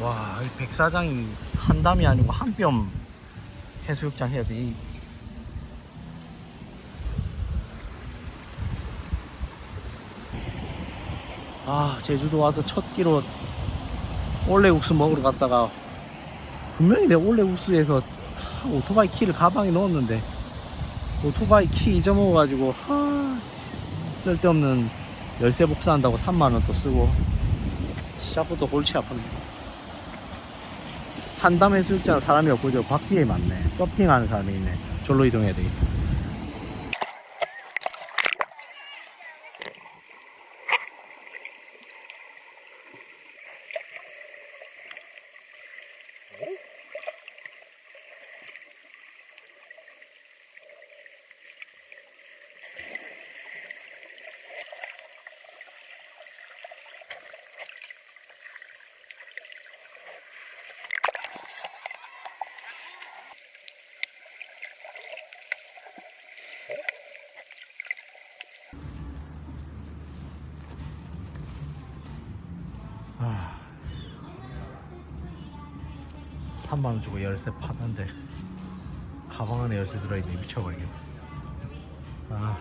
와, 이 백사장이 한 담이 아니고 한 뼘 해수욕장 해야 돼. 이- 아, 제주도 와서 첫 끼로 올레국수 먹으러 갔다가 분명히 내가 올레국수에서 하, 오토바이 키를 가방에 넣었는데 오토바이 키 잊어먹어가지고 하, 쓸데없는 열쇠 복사한다고 3만원 또 쓰고 시작부터 골치 아프네 한담 해수욕장 사람이 없고 저 박지에 많네. 서핑하는 사람이 있네. 절로 이동해야 되겠다 아, 3만원 주고 열쇠 파는데 가방 안에 열쇠 들어있네. 미쳐버리겠네. 아